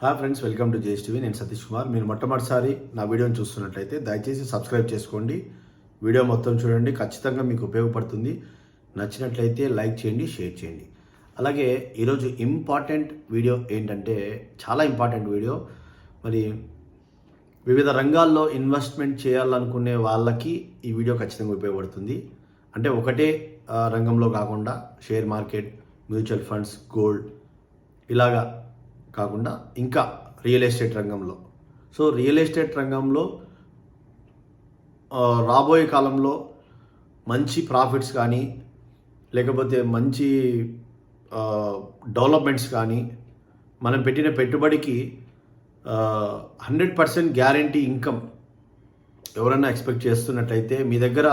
Hi friends welcome to JS TV నేను సతీష్ కుమార్. మీరు మొట్టమొదటిసారి నా వీడియోని చూస్తున్నట్లయితే దయచేసి సబ్స్క్రైబ్ చేసుకోండి. వీడియో మొత్తం చూడండి. ఖచ్చితంగా మీకు ఉపయోగపడుతుంది. నచ్చినట్లయితే లైక్ చేయండి షేర్ చేయండి. అలాగే ఈరోజు ఇంపార్టెంట్ వీడియో ఏంటంటే చాలా ఇంపార్టెంట్ వీడియో. మరి వివిధ రంగాల్లో ఇన్వెస్ట్మెంట్ చేయాలనుకునే వాళ్ళకి ఈ వీడియో ఖచ్చితంగా ఉపయోగపడుతుంది. అంటే ఒకటే రంగంలో కాకుండా share market mutual funds gold ఇలాగా కాకుండా ఇంకా రియల్ ఎస్టేట్ రంగంలో. సో రియల్ ఎస్టేట్ రంగంలో రాబోయే కాలంలో మంచి ప్రాఫిట్స్ కానీ లేకపోతే మంచి డెవలప్మెంట్స్ కానీ మనం పెట్టిన పెట్టుబడికి హండ్రెడ్ పర్సెంట్ గ్యారంటీ ఇన్కమ్ ఎవరైనా ఎక్స్పెక్ట్ చేస్తున్నట్లయితే మీ దగ్గర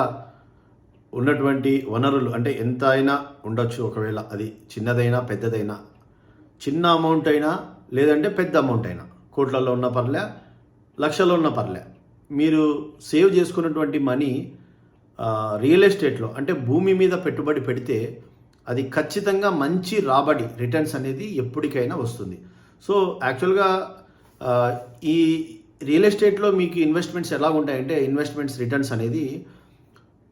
ఉన్నటువంటి వనరులు అంటే ఎంత అయినా ఉండొచ్చు ఒకవేళ అది చిన్నదైనా పెద్దదైనా. చిన్న అమౌంట్ అయినా లేదంటే పెద్ద అమౌంట్ అయినా. కోట్లలో ఉన్న పర్లే లక్షల్లో ఉన్న పర్లే. మీరు సేవ్ చేసుకున్నటువంటి మనీ రియల్ ఎస్టేట్లో అంటే భూమి మీద పెట్టుబడి పెడితే అది ఖచ్చితంగా మంచి రాబడి రిటర్న్స్ అనేది ఎప్పటికైనా వస్తుంది. సో యాక్చువల్గా ఈ రియల్ ఎస్టేట్లో మీకు ఇన్వెస్ట్మెంట్స్ ఎలా ఉంటాయంటే ఇన్వెస్ట్మెంట్స్ రిటర్న్స్ అనేది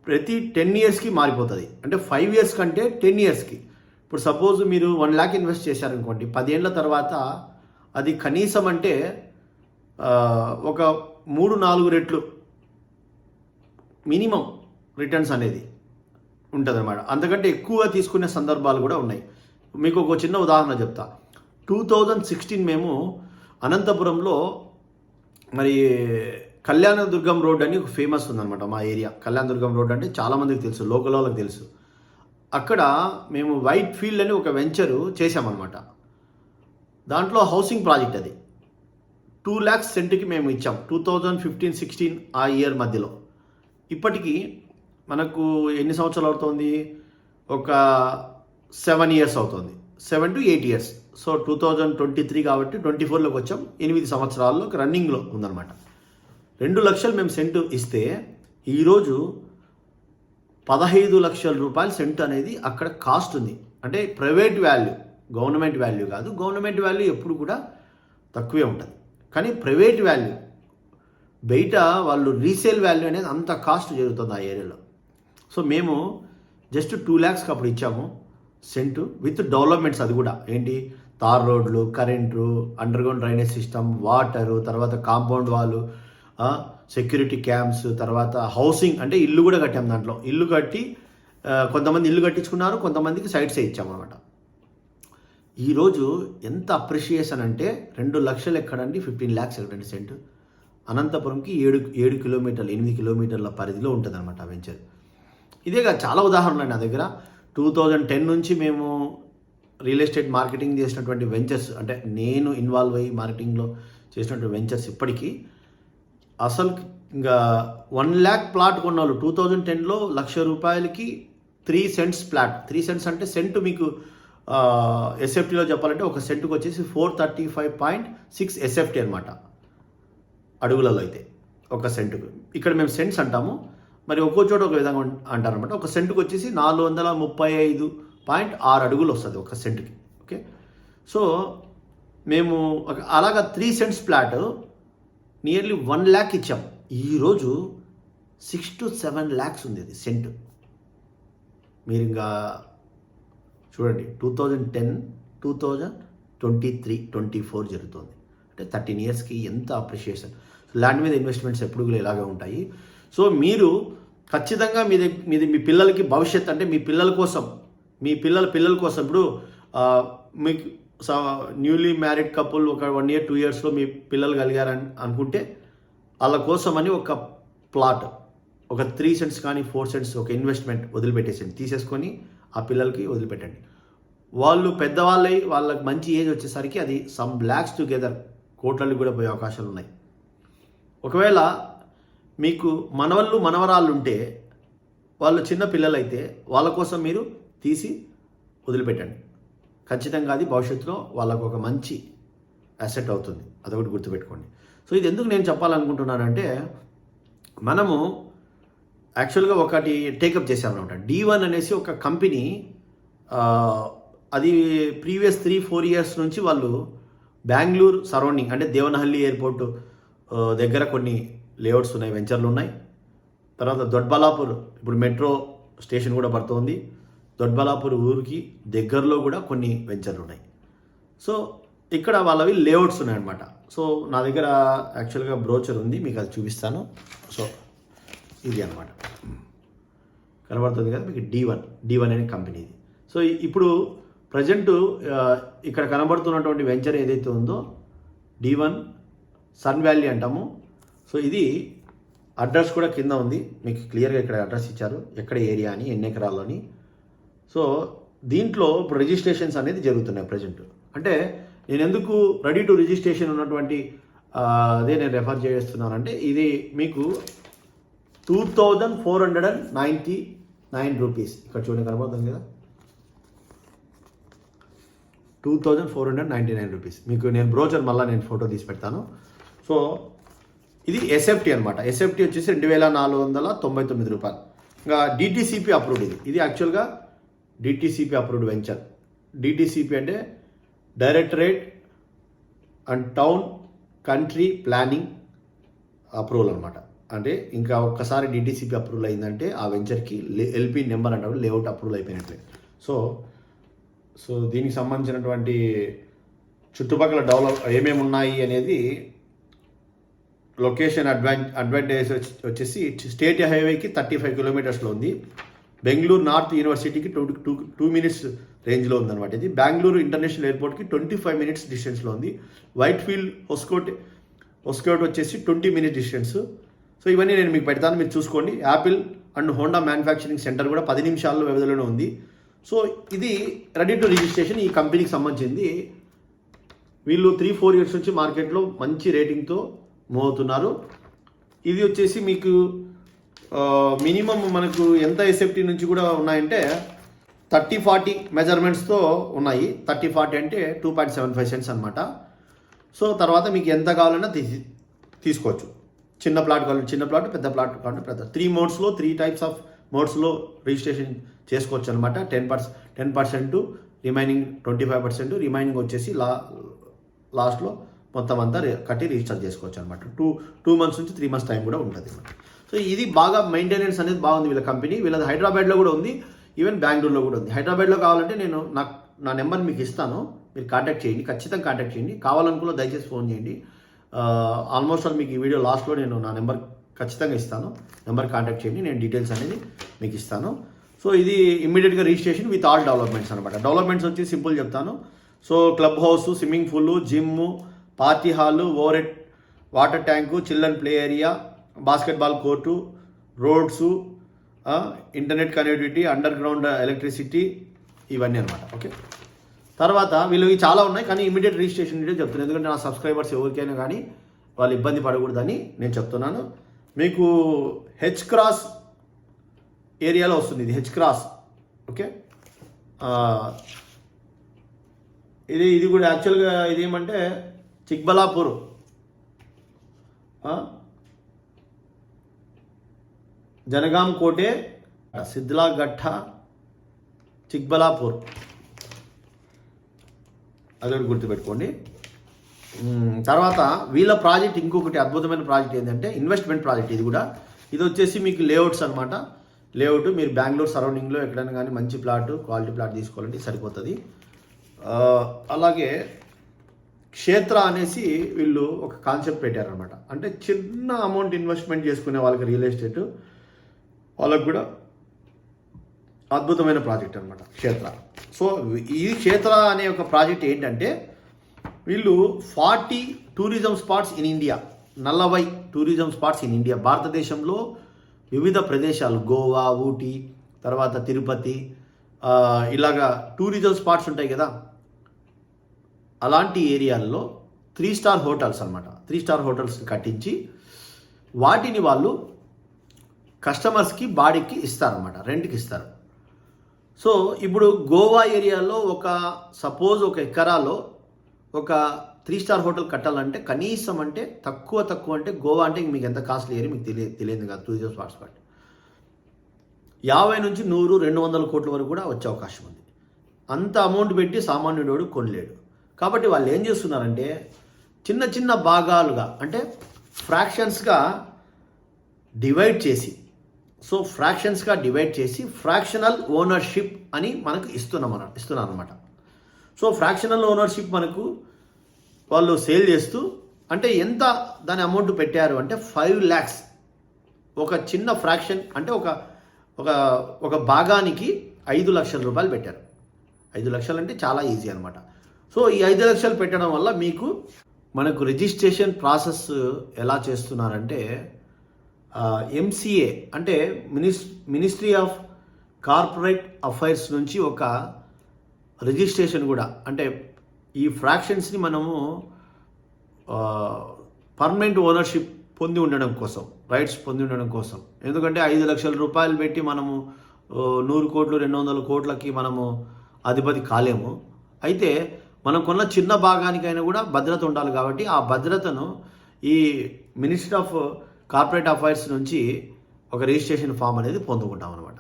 ప్రతి టెన్ ఇయర్స్కి మారిపోతుంది. అంటే ఫైవ్ ఇయర్స్ కంటే టెన్ ఇయర్స్కి ఇప్పుడు సపోజ్ మీరు వన్ ల్యాక్ ఇన్వెస్ట్ చేశారనుకోండి పదేళ్ళ తర్వాత అది కనీసం అంటే ఒక మూడు నాలుగు రెట్లు మినిమం రిటర్న్స్ అనేది ఉంటుంది అనమాట అంతకంటే ఎక్కువ తీసుకునే సందర్భాలు కూడా ఉన్నాయి. మీకు ఒక చిన్న ఉదాహరణ చెప్తా. టూ థౌజండ్ సిక్స్టీన్ మేము అనంతపురంలో మరి కళ్యాణదుర్గం రోడ్ అని ఒక ఫేమస్ ఉందన్నమాట మా ఏరియా. కళ్యాణదుర్గం రోడ్ అంటే చాలామందికి తెలుసు లోకల్ వాళ్ళకి తెలుసు. అక్కడ మేము వైట్ ఫీల్డ్ అని ఒక వెంచరు చేసామన్నమాట దాంట్లో హౌసింగ్ ప్రాజెక్ట్ అది. టూ ల్యాక్స్ సెంట్కి మేము ఇచ్చాం. టూ థౌజండ్ ఫిఫ్టీన్ సిక్స్టీన్ ఆ ఇయర్ మధ్యలో. ఇప్పటికీ మనకు ఎన్ని సంవత్సరాలు అవుతుంది? ఒక సెవెన్ ఇయర్స్ అవుతుంది. Seven to eight years. So two thousand twenty three కాబట్టి ట్వంటీ ఫోర్లోకి వచ్చాం. ఎనిమిది సంవత్సరాల్లో రన్నింగ్లో ఉందన్నమాట. రెండు లక్షలు మేము సెంటు ఇస్తే ఈరోజు పదహైదు లక్షల రూపాయలు సెంట్ అనేది అక్కడ కాస్ట్ ఉంది. అంటే ప్రైవేట్ వాల్యూ గవర్నమెంట్ వాల్యూ కాదు. గవర్నమెంట్ వాల్యూ ఎప్పుడు కూడా తక్కువే ఉంటుంది. కానీ ప్రైవేట్ వాల్యూ బయట వాళ్ళు రీసేల్ వాల్యూ అనేది అంత కాస్ట్ జరుగుతుంది ఆ ఏరియాలో. సో మేము జస్ట్ టూ ల్యాక్స్కి అప్పుడు ఇచ్చాము సెంటు విత్ డెవలప్మెంట్స్ అది కూడా. ఏంటి? తార్ రోడ్లు current underground drainage system water తర్వాత కాంపౌండ్ వాళ్ళు సెక్యూరిటీ క్యాంప్స్ తర్వాత హౌసింగ్ అంటే ఇల్లు కూడా కట్టాం దాంట్లో. ఇల్లు కట్టి కొంతమంది ఇల్లు కట్టించుకున్నారు కొంతమందికి సైట్సే ఇచ్చామన్నమాట. ఈరోజు ఎంత అప్రిషియేషన్ అంటే రెండు లక్షలు ఎక్కడండి? ఫిఫ్టీన్ ల్యాక్స్ ఎక్కడండి సెంట్ అనంతపురంకి ఏడు ఏడు కిలోమీటర్లు ఎనిమిది కిలోమీటర్ల పరిధిలో ఉంటుందన్నమాట వెంచర్ ఇదే కాదు చాలా ఉదాహరణలు నా దగ్గర. టూ థౌజండ్ టెన్ నుంచి మేము రియల్ ఎస్టేట్ మార్కెటింగ్ చేసినటువంటి వెంచర్స్ అంటే నేను ఇన్వాల్వ్ అయ్యి మార్కెటింగ్లో చేసినటువంటి వెంచర్స్ ఇప్పటికీ అసలు ఇంకా వన్ ల్యాక్ ప్లాట్ కొన్నాళ్ళు. టూ థౌజండ్ టెన్లో లక్ష రూపాయలకి three cents plot. Three cents అంటే సెంట్ మీకు ఎస్ఎఫ్టీలో చెప్పాలంటే ఒక సెంటుకు వచ్చేసి four thirty five point six SFT అనమాట అడుగులలో అయితే ఒక సెంటుకు. ఇక్కడ మేము సెంట్స్ అంటాము. మరి ఒక్కో చోట ఒక విధంగా అంటారనమాట ఒక సెంటుకు వచ్చేసి నాలుగు వందల ముప్పై ఐదు పాయింట్ ఆరు అడుగులు వస్తుంది ఒక సెంటుకి. ఓకే? సో మేము ఒక- అలాగా three cents plot nearly one lakh ఇచ్చాం. ఈరోజు సిక్స్ టు సెవెన్ ల్యాక్స్ ఉంది అది సెంట్ మీరు ఇంకా చూడండి two thousand ten two thousand twenty three twenty four జరుగుతుంది. అంటే థర్టీన్ ఇయర్స్కి ఎంత అప్రిషియేషన్ ల్యాండ్ మీద ఇన్వెస్ట్మెంట్స్ ఎప్పుడు కూడా ఇలాగే ఉంటాయి. సో మీరు ఖచ్చితంగా మీది మీది మీ పిల్లలకి భవిష్యత్ అంటే మీ పిల్లల కోసం మీ పిల్లల పిల్లల కోసం ఇప్పుడు మీకు న్యూలీ మ్యారీడ్ కపుల్ ఒక వన్ ఇయర్ టూ ఇయర్స్లో మీ పిల్లలు కలిగారని అనుకుంటే వాళ్ళ కోసమని ఒక ప్లాట్ ఒక త్రీ సెంట్స్ కానీ ఫోర్ సెంట్స్ ఒక ఇన్వెస్ట్మెంట్ వదిలిపెట్టేసండి తీసేసుకొని ఆ పిల్లలకి వదిలిపెట్టండి. వాళ్ళు పెద్దవాళ్ళై వాళ్ళకి మంచి ఏజ్ వచ్చేసరికి అది సమ్ బ్లాక్స్ టుగెదర్ కోట్లకి కూడా పోయే అవకాశాలు ఉన్నాయి. ఒకవేళ మీకు మనవళ్ళు మనవరాళ్ళు ఉంటే వాళ్ళు చిన్న పిల్లలైతే వాళ్ళ కోసం మీరు తీసి వదిలిపెట్టండి. ఖచ్చితంగా అది భవిష్యత్తులో వాళ్ళకు ఒక మంచి అసెట్ అవుతుంది. అదొకటి గుర్తుపెట్టుకోండి. సో ఇది ఎందుకు నేను చెప్పాలనుకుంటున్నానంటే మనము యాక్చువల్గా ఒకటి టేకప్ చేసామన్నమాట డి వన్ అనేసి ఒక కంపెనీ అది ప్రీవియస్ త్రీ ఫోర్ ఇయర్స్ నుంచి వాళ్ళు బెంగళూరు సరౌండింగ్ అంటే దేవనహల్లి ఎయిర్పోర్ట్ దగ్గర కొన్ని లేఅవుట్స్ ఉన్నాయి వెంచర్లు ఉన్నాయి. తర్వాత దొడ్బలాపూర్ ఇప్పుడు మెట్రో స్టేషన్ కూడా పడుతోంది. దొడ్బలాపూర్ ఊరికి దగ్గరలో కూడా కొన్ని వెంచర్లు ఉన్నాయి. సో ఇక్కడ వాళ్ళవి లేఅవుట్స్ ఉన్నాయన్నమాట. సో నా దగ్గర యాక్చువల్గా బ్రోచర్ ఉంది మీకు అది చూపిస్తాను. సో ఇది అనమాట కనబడుతుంది కదా మీకు? డి వన్ డి వన్ అనే కంపెనీ ఇది. సో ఇప్పుడు ప్రజెంట్ ఇక్కడ కనబడుతున్నటువంటి వెంచర్ ఏదైతే ఉందో డి వన్ సన్ వ్యాలీ అంటాము. సో ఇది అడ్రస్ కూడా కింద ఉంది. మీకు క్లియర్గా ఇక్కడ అడ్రస్ ఇచ్చారు. ఎక్కడ ఏరియా అని ఎన్ని ఎకరాల్లోని సో దీంట్లో ఇప్పుడు రిజిస్ట్రేషన్స్ అనేది జరుగుతున్నాయి ప్రజెంట్ అంటే నేను ఎందుకు రెడీ టు రిజిస్ట్రేషన్ ఉన్నటువంటి అదే నేను రెఫర్ చేస్తున్నానంటే ఇది మీకు two thousand four hundred and ninety nine rupees ఇక్కడ చూడండి కనబడుతుంది కదా? Two thousand four hundred ninety nine rupees మీకు నేను బ్రోచర్ మళ్ళీ నేను ఫోటో తీసి పెడతాను. సో ఇది ఎస్ఎఫ్టీ అనమాట ఎస్ఎఫ్టీ వచ్చేసి రెండు వేల నాలుగు వందల తొంభై తొమ్మిది రూపాయలు. ఇంకా డిటీసీపీ అప్రూవ్డ్ ఇది. ఇది యాక్చువల్గా డిటీసీపీ అప్రూవ్డ్ వెంచర్ డిటీసీపీ అంటే directorate and town country planning approval అనమాట అంటే ఇంకా ఒక్కసారి డిటీసీపీ అప్రూవల్ అయిందంటే ఆ వెంచర్కి ఎల్పి నెంబర్ అంటే లేఅవుట్ అప్రూవల్ అయిపోయినట్లే. సో సో దీనికి సంబంధించినటువంటి చుట్టుపక్కల డెవలప్ ఏమేమి ఉన్నాయి అనేది లొకేషన్ అడ్వాన్ అడ్వాంటేజ్ వచ్చేసి స్టేట్ హైవేకి థర్టీ ఫైవ్ కిలోమీటర్స్లో ఉంది. Bengaluru north university two two two minutes రేంజ్లో ఉందన్నమాట ఇది. బెంగళూరు ఇంటర్నేషనల్ ఎయిర్పోర్ట్కి ట్వంటీ ఫైవ్ మినిట్స్ డిస్టెన్స్లో ఉంది. వైట్ ఫీల్డ్ హొస్కోట్ హొస్కోట్ వచ్చేసి ట్వంటీ మినిట్స్ డిస్టెన్స్. సో ఇవన్నీ నేను మీకు పెడతాను మీరు చూసుకోండి. Apple and Honda manufacturing centre కూడా పది నిమిషాల్లో వ్యవధిలోనే ఉంది. సో ఇది రెడీ టు రిజిస్ట్రేషన్ ఈ కంపెనీకి సంబంధించింది. వీళ్ళు త్రీ ఫోర్ ఇయర్స్ నుంచి మార్కెట్లో మంచి రేటింగ్తో మూవ్ అవుతున్నారు ఇది వచ్చేసి మీకు మినిమం మనకు ఎంత ఎస్ఎఫ్టీ నుంచి కూడా ఉన్నాయంటే థర్టీ ఫార్టీ మెజర్మెంట్స్తో ఉన్నాయి. థర్టీ ఫార్టీ అంటే two point seven five cents అనమాట సో తర్వాత మీకు ఎంత కావాలన్నా తీసి తీసుకోవచ్చు. చిన్న ప్లాట్ కావాలి చిన్న ప్లాట్ పెద్ద ప్లాట్ కావాలంటే పెద్ద. త్రీ మోడ్స్లో త్రీ టైప్స్ ఆఫ్ మోడ్స్లో రిజిస్ట్రేషన్ చేసుకోవచ్చు అనమాట ten percent ten percent remaining twenty five percent remaining వచ్చేసి లా లాస్ట్లో మొత్తం అంతా కట్టి రిజిస్టర్ చేసుకోవచ్చు అనమాట టూ టూ మంత్స్ నుంచి త్రీ మంత్స్ టైం కూడా ఉంటుంది అనమాట సో ఇది బాగా మెయింటెనెన్స్ అనేది బాగుంది వీళ్ళ కంపెనీ. వీళ్ళది హైదరాబాద్లో కూడా ఉంది. ఈవెన్ బెంగళూరులో కూడా ఉంది. హైదరాబాద్లో కావాలంటే నేను నాకు నా నెంబర్ మీకు ఇస్తాను. మీరు కాంటాక్ట్ చేయండి. ఖచ్చితంగా కాంటాక్ట్ చేయండి. కావాలనుకున్న దయచేసి ఫోన్ చేయండి. ఆల్మోస్ట్ ఆల్ మీకు ఈ వీడియో లాస్ట్లో నేను నా నెంబర్ ఖచ్చితంగా ఇస్తాను. నెంబర్ కాంటాక్ట్ చేయండి. నేను డీటెయిల్స్ అనేది మీకు ఇస్తాను. సో ఇది ఇమ్మీడియట్గా రిజిస్ట్రేషన్ విత్ ఆల్ డెవలప్మెంట్స్ అనమాట డెవలప్మెంట్స్ వచ్చి సింపుల్ చెప్తాను. So club house swimming pool gym party hall over water tank children play area basketball court roads internet connectivity underground electricity ఇవన్నీ అనమాట ఓకే తర్వాత వీళ్ళకి చాలా ఉన్నాయి కానీ ఇమీడియట్ రిజిస్ట్రేషన్ డీటెయిల్ చెప్తున్నాను ఎందుకంటే నా సబ్స్క్రైబర్స్ ఎవరికైనా కానీ వాళ్ళు ఇబ్బంది పడకూడదని నేను చెప్తున్నాను. మీకు హెచ్ క్రాస్ ఏరియాలో వస్తుంది ఇది హెచ్ క్రాస్ ఓకే ఇది ఇది కూడా యాక్చువల్గా ఇది ఏమంటే చిక్బలాపూర్ జనగాం కోటే సిద్లాఘట్ట చిక్బలాపూర్. అదొకటి గుర్తుపెట్టుకోండి. తర్వాత వీళ్ళ ప్రాజెక్ట్ ఇంకొకటి అద్భుతమైన ప్రాజెక్ట్ ఏంటంటే ఇన్వెస్ట్మెంట్ ప్రాజెక్ట్ ఇది కూడా. ఇది వచ్చేసి మీకు లేఅవుట్స్ అనమాట లేఅవుట్ మీరు బెంగళూరు సరౌండింగ్లో ఎక్కడైనా కానీ మంచి ప్లాట్ క్వాలిటీ ప్లాట్ తీసుకోవాలంటే సరిపోతుంది. అలాగే క్షేత్ర అనేసి వీళ్ళు ఒక కాన్సెప్ట్ పెట్టారనమాట అంటే చిన్న అమౌంట్ ఇన్వెస్ట్మెంట్ చేసుకునే వాళ్ళకి రియల్ ఎస్టేట్ వాళ్ళకు కూడా అద్భుతమైన ప్రాజెక్ట్ అనమాట క్షేత్ర. సో ఈ క్షేత్ర అనే ఒక ప్రాజెక్ట్ ఏంటంటే వీళ్ళు forty tourism spots in India నలభై టూరిజం స్పాట్స్ ఇన్ ఇండియా. భారతదేశంలో వివిధ ప్రదేశాలు గోవా ఊటీ తర్వాత తిరుపతి ఇలాగా టూరిజం స్పాట్స్ ఉంటాయి కదా. అలాంటి ఏరియాల్లో త్రీ స్టార్ హోటల్స్ అనమాట త్రీ స్టార్ హోటల్స్ కట్టించి వాటిని వాళ్ళు కస్టమర్స్కి బాడీకి ఇస్తారనమాట రెంట్కి ఇస్తారు. సో ఇప్పుడు గోవా ఏరియాలో ఒక సపోజ్ ఒక ఎకరాలో ఒక త్రీ స్టార్ హోటల్ కట్టాలంటే కనీసం అంటే తక్కువ తక్కువ అంటే గోవా అంటే మీకు ఎంత కాస్ట్లీ ఏరియా మీకు తెలియదు తెలియదు టూ టూరిజం స్పాట్స్ బట్టి. యాభై నుంచి నూరు రెండు వందల కోట్ల వరకు కూడా వచ్చే అవకాశం ఉంది. అంత అమౌంట్ పెట్టి సామాన్యుడోడు కొనలేడు. కాబట్టి వాళ్ళు ఏం చేస్తున్నారంటే చిన్న చిన్న భాగాలుగా అంటే ఫ్రాక్షన్స్గా డివైడ్ చేసి సో ఫ్రాక్షన్స్గా డివైడ్ చేసి ఫ్రాక్షనల్ ఓనర్షిప్ అని మనకు ఇస్తున్నాం అన్న ఇస్తున్నారు అనమాట సో ఫ్రాక్షనల్ ఓనర్షిప్ మనకు వాళ్ళు సేల్ చేస్తూ అంటే ఎంత దాని అమౌంట్ పెట్టారు అంటే ఫైవ్ ల్యాక్స్ ఒక చిన్న ఫ్రాక్షన్ అంటే ఒక ఒక ఒక భాగానికి ఐదు లక్షల రూపాయలు పెట్టారు. ఐదు లక్షలు అంటే చాలా ఈజీ అనమాట సో ఈ ఐదు లక్షలు పెట్టడం వల్ల మీకు మనకు రిజిస్ట్రేషన్ ప్రాసెస్ ఎలా చేస్తున్నారంటే ఎంసీఏ అంటే మినిస్ మినిస్ట్రీ ఆఫ్ కార్పొరేట్ అఫైర్స్ నుంచి ఒక రిజిస్ట్రేషన్ కూడా. అంటే ఈ ఫ్రాక్షన్స్ని మనము పర్మనెంట్ ఓనర్షిప్ పొంది ఉండడం కోసం రైట్స్ పొంది ఉండడం కోసం. ఎందుకంటే ఐదు లక్షల రూపాయలు పెట్టి మనము నూరు కోట్లు రెండు వందల కోట్లకి మనము అధిపతి కాలేము. అయితే మనం కొన్న చిన్న భాగానికైనా కూడా భద్రత ఉండాలి కాబట్టి ఆ భద్రతను ఈ మినిస్టర్ ఆఫ్ కార్పొరేట్ అఫైర్స్ నుంచి ఒక రిజిస్ట్రేషన్ ఫామ్ అనేది పొందుకుంటాం అనమాట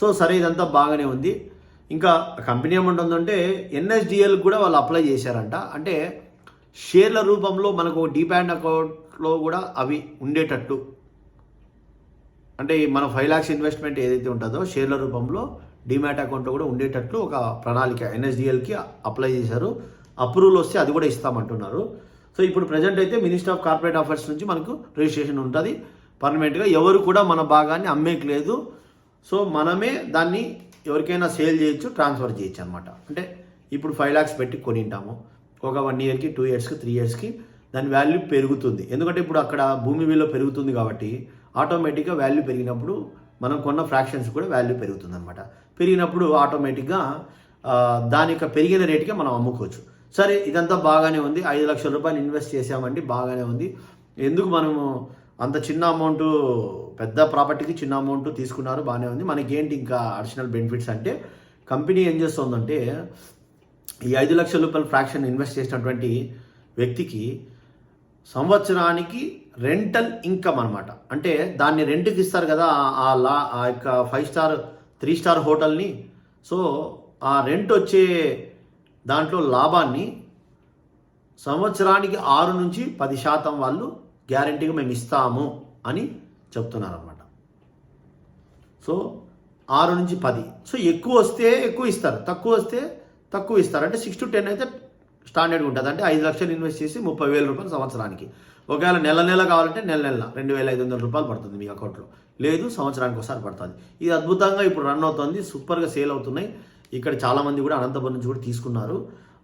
సో సరే ఇదంతా బాగానే ఉంది. ఇంకా కంపెనీ ఏముంటుందంటే ఎన్ఎస్డిఎల్ కూడా వాళ్ళు అప్లై చేశారంట. అంటే షేర్ల రూపంలో మనకు డిపాండ్ అకౌంట్లో కూడా అవి ఉండేటట్టు. అంటే మన ఫైవ్ ల్యాక్స్ ఇన్వెస్ట్మెంట్ ఏదైతే ఉంటుందో షేర్ల రూపంలో డిమాట్ అకౌంట్లో కూడా ఉండేటట్లు ఒక ప్రణాళిక ఎన్ఎస్డిఎల్కి అప్లై చేశారు. అప్రూవల్ వస్తే అది కూడా ఇస్తామంటున్నారు. సో ఇప్పుడు ప్రజెంట్ అయితే మినిస్టర్ ఆఫ్ కార్పొరేట్ అఫైర్స్ నుంచి మనకు రిజిస్ట్రేషన్ ఉంటుంది. పర్మనెంట్గా ఎవరు కూడా మన భాగాన్ని అమ్మేయట్లేదు లేదు. సో మనమే దాన్ని ఎవరికైనా సేల్ చేయొచ్చు ట్రాన్స్ఫర్ చేయొచ్చు అనమాట అంటే ఇప్పుడు ఫైవ్ ల్యాక్స్ పెట్టి కొనింటాము. ఒక వన్ ఇయర్కి టూ ఇయర్స్కి త్రీ ఇయర్స్కి దాని వాల్యూ పెరుగుతుంది. ఎందుకంటే ఇప్పుడు అక్కడ భూమి విలువ పెరుగుతుంది కాబట్టి ఆటోమేటిక్గా వాల్యూ పెరిగినప్పుడు మనం కొన్న ఫ్రాక్షన్స్ కూడా వాల్యూ పెరుగుతుంది అనమాట పెరిగినప్పుడు ఆటోమేటిక్గా దాని యొక్క పెరిగిన రేటుకే మనం అమ్ముకోవచ్చు. సరే ఇదంతా బాగానే ఉంది. ఐదు లక్షల రూపాయలు ఇన్వెస్ట్ చేసామండి బాగానే ఉంది. ఎందుకు మనము అంత చిన్న అమౌంట్ పెద్ద ప్రాపర్టీకి చిన్న అమౌంట్ తీసుకున్నారు బాగానే ఉంది. మనకేంటి ఇంకా అడిషనల్ బెనిఫిట్స్ అంటే కంపెనీ ఏం చేస్తుందంటే ఈ ఐదు లక్షల రూపాయల ఫ్రాక్షన్ ఇన్వెస్ట్ చేసినటువంటి వ్యక్తికి సంవత్సరానికి రెంటల్ ఇన్కమ్ అనమాట అంటే దాన్ని రెంట్కి ఇస్తారు కదా ఆ- ఆ లా ఆ యొక్క ఫైవ్ స్టార్ త్రీ స్టార్ హోటల్ని సో ఆ రెంట్ వచ్చే దాంట్లో లాభాన్ని సంవత్సరానికి ఆరు నుంచి పది శాతం వాళ్ళు గ్యారంటీగా మేము ఇస్తాము అని చెప్తున్నారనమాట సో ఆరు నుంచి పది. సో ఎక్కువ వస్తే ఎక్కువ ఇస్తారు. తక్కువ వస్తే తక్కువ ఇస్తారు. అంటే సిక్స్ టు టెన్ అయితే స్టాండర్డ్గా ఉంటుంది. అంటే ఐదు లక్షలు ఇన్వెస్ట్ చేసి ముప్పై వేల రూపాయలు సంవత్సరానికి. ఒకవేళ నెల నెల కావాలంటే నెల నెల రెండు వేల ఐదు వందల రూపాయలు పడుతుంది మీ అకౌంట్లో లేదు సంవత్సరానికి ఒకసారి పడుతుంది. ఇది అద్భుతంగా ఇప్పుడు రన్ అవుతుంది. సూపర్గా సేల్ అవుతున్నాయి. ఇక్కడ చాలామంది కూడా అనంతపురం నుంచి కూడా తీసుకున్నారు.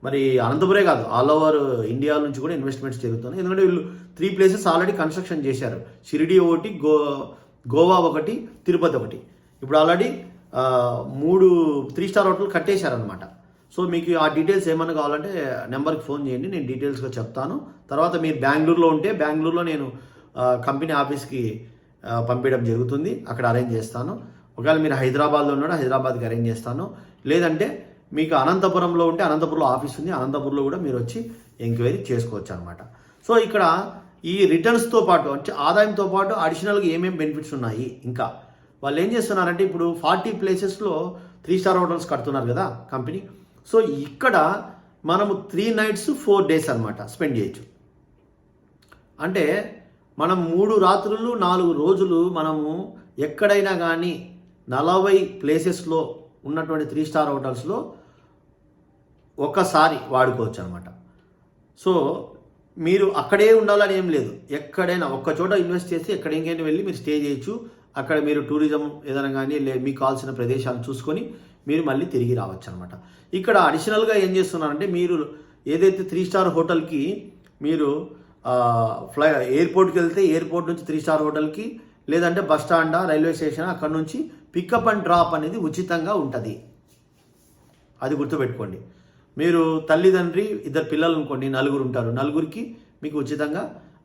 మరి అనంతపురే కాదు ఆల్ ఓవర్ ఇండియా నుంచి కూడా ఇన్వెస్ట్మెంట్స్ జరుగుతున్నాయి. ఎందుకంటే వీళ్ళు త్రీ ప్లేసెస్ ఆల్రెడీ కన్స్ట్రక్షన్ చేశారు. షిరిడి ఒకటి గో గోవా ఒకటి తిరుపతి ఒకటి. ఇప్పుడు ఆల్రెడీ మూడు త్రీ స్టార్ హోటల్ కట్టేశారనమాట సో మీకు ఆ డీటెయిల్స్ ఏమైనా కావాలంటే నెంబర్కి ఫోన్ చేయండి నేను డీటెయిల్స్గా చెప్తాను. తర్వాత మీరు బెంగళూరులో ఉంటే బెంగళూరులో నేను కంపెనీ ఆఫీస్కి పంపించడం జరుగుతుంది. అక్కడ అరేంజ్ చేస్తాను. ఒకవేళ మీరు హైదరాబాద్లో ఉన్నాడు హైదరాబాద్కి అరేంజ్ చేస్తాను. లేదంటే మీకు అనంతపురంలో ఉంటే అనంతపురంలో ఆఫీస్ ఉంది అనంతపురంలో కూడా మీరు వచ్చి ఎంక్వైరీ చేసుకోవచ్చు అనమాట సో ఇక్కడ ఈ రిటర్న్స్తో పాటు అంటే ఆదాయంతో పాటు అడిషనల్గా ఏమేమి బెనిఫిట్స్ ఉన్నాయి? ఇంకా వాళ్ళు ఏం చేస్తున్నారంటే ఇప్పుడు ఫార్టీ ప్లేసెస్లో త్రీ స్టార్ హోటల్స్ కడుతున్నారు కదా కంపెనీ. సో ఇక్కడ మనము త్రీ నైట్స్ ఫోర్ డేస్ అన్నమాట స్పెండ్ చేయొచ్చు. అంటే మనం మూడు రాత్రులు నాలుగు రోజులు మనము ఎక్కడైనా కానీ నలభై ప్లేసెస్లో ఉన్నటువంటి త్రీ స్టార్ హోటల్స్లో ఒక్కసారి వాడుకోవచ్చు అనమాట సో మీరు అక్కడే ఉండాలని ఏం లేదు. ఎక్కడైనా ఒక్క చోట ఇన్వెస్ట్ చేసి ఎక్కడ ఇంకైనా వెళ్ళి మీరు స్టే చేయొచ్చు. అక్కడ మీరు టూరిజం ఏదైనా కానీ లే మీకు కావాల్సిన ప్రదేశాలు చూసుకొని మీరు మళ్ళీ తిరిగి రావచ్చు అనమాట ఇక్కడ అడిషనల్గా ఏం చేస్తున్నారంటే మీరు ఏదైతే త్రీ స్టార్ హోటల్కి మీరు ఫ్లై ఎయిర్పోర్ట్కి వెళ్తే ఎయిర్పోర్ట్ నుంచి త్రీ స్టార్ హోటల్కి లేదంటే బస్ స్టాండా రైల్వే స్టేషన్ అక్కడ నుంచి పికప్ అండ్ డ్రాప్ అనేది ఉచితంగా ఉంటుంది. అది గుర్తుపెట్టుకోండి. మీరు తల్లిదండ్రి ఇద్దరు పిల్లలు అనుకోండి నలుగురు ఉంటారు. నలుగురికి మీకు ఉచితంగా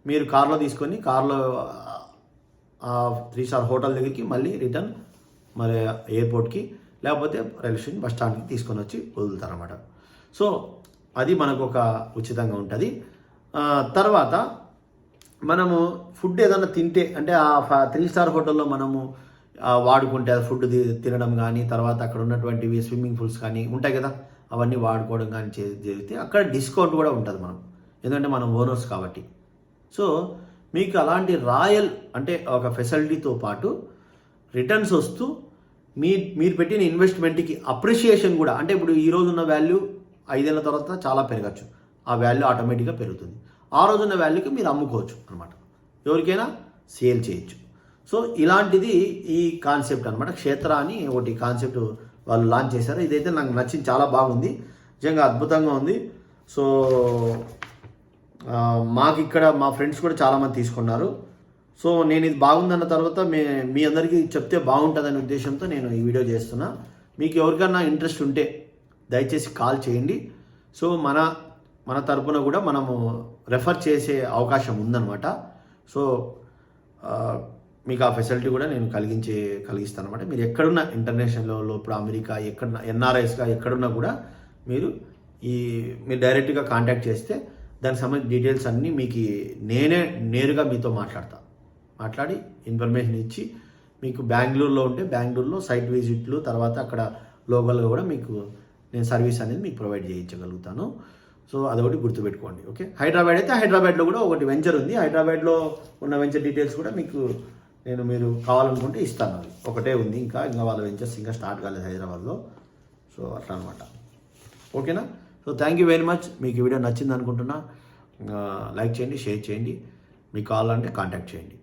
మీరు కార్లో తీసుకొని కార్లో త్రీ స్టార్ హోటల్ దగ్గరికి మళ్ళీ రిటర్న్ మరి ఎయిర్పోర్ట్కి లేకపోతే రైల్వే స్టేషన్ బస్ స్టాండ్కి తీసుకొని వచ్చి వదులుతారన్నమాట. సో అది మనకు ఒక ఉచితంగా ఉంటుంది. తర్వాత మనము ఫుడ్ ఏదైనా తింటే అంటే ఆ ఫ- త్రీ స్టార్ హోటల్లో మనము వాడుకుంటే ఫుడ్ తి- తినడం కానీ తర్వాత అక్కడ ఉన్నటువంటివి స్విమ్మింగ్ పూల్స్ కానీ ఉంటాయి కదా అవన్నీ వాడుకోవడం కానీ చే- జరిగితే అక్కడ డిస్కౌంట్ కూడా ఉంటుంది మనం ఎందుకంటే మనం ఓనర్స్ కాబట్టి. సో మీకు అలాంటి రాయల్ అంటే ఒక ఫెసిలిటీతో పాటు రిటర్న్స్ వస్తూ మీ మీరు పెట్టిన ఇన్వెస్ట్మెంట్కి అప్రిషియేషన్ కూడా అంటే ఇప్పుడు ఈరోజు ఉన్న వాల్యూ ఐదేళ్ళ తర్వాత చాలా పెరగచ్చు. ఆ వాల్యూ ఆటోమేటిక్గా పెరుగుతుంది. ఆ రోజున్న వాల్యూకి మీరు అమ్ముకోవచ్చు అనమాట ఎవరికైనా సేల్ చేయొచ్చు. సో ఇలాంటిది ఈ కాన్సెప్ట్ అనమాట క్షేత్ర అని ఒకటి కాన్సెప్ట్ వాళ్ళు లాంచ్ చేశారు. ఇదైతే నాకు నచ్చింది చాలా బాగుంది. నిజంగా అద్భుతంగా ఉంది. సో మాకు ఇక్కడ మా ఫ్రెండ్స్ కూడా చాలామంది తీసుకున్నారు. సో నేను ఇది బాగుందన్న తర్వాత మే మీ అందరికీ చెప్తే బాగుంటుందనే ఉద్దేశంతో నేను ఈ వీడియో చేస్తున్నా. మీకు ఎవరికైనా ఇంట్రెస్ట్ ఉంటే దయచేసి కాల్ చేయండి. సో మన మన తరపున కూడా మనము రెఫర్ చేసే అవకాశం ఉందన్నమాట. సో మీకు ఆ ఫెసిలిటీ కూడా నేను కలిగించే కలిగిస్తాను అనమాట మీరు ఎక్కడున్న ఇంటర్నేషనల్లో ఇప్పుడు అమెరికా ఎక్కడ ఎన్ఆర్ఐస్గా ఎక్కడున్నా కూడా మీరు ఈ మీరు డైరెక్ట్గా కాంటాక్ట్ చేస్తే దానికి సంబంధించిన డీటెయిల్స్ అన్నీ మీకు నేనే నేరుగా మీతో మాట్లాడతా. మాట్లాడి ఇన్ఫర్మేషన్ ఇచ్చి మీకు బెంగళూరులో ఉంటే బెంగళూరులో సైట్ విజిట్లు తర్వాత అక్కడ లోకల్గా కూడా మీకు నేను సర్వీస్ అనేది మీకు ప్రొవైడ్ చేయించగలుగుతాను. సో అదొకటి గుర్తుపెట్టుకోండి ఓకే? హైదరాబాద్ అయితే హైదరాబాద్లో కూడా ఒకటి వెంచర్ ఉంది. హైదరాబాద్లో ఉన్న వెంచర్ డీటెయిల్స్ కూడా మీకు నేను మీరు కావాలనుకుంటే ఇస్తాను అది ఒకటే ఉంది ఇంకా ఇంకా వాళ్ళ వెంచర్స్ ఇంకా స్టార్ట్ కాలేదు హైదరాబాద్లో. సో అట్లా అనమాట ఓకేనా? So thank you very much మీకు ఈ వీడియో నచ్చింది అనుకుంటున్నా లైక్ చేయండి షేర్ చేయండి. మీకు కావాలంటే కాంటాక్ట్ చేయండి.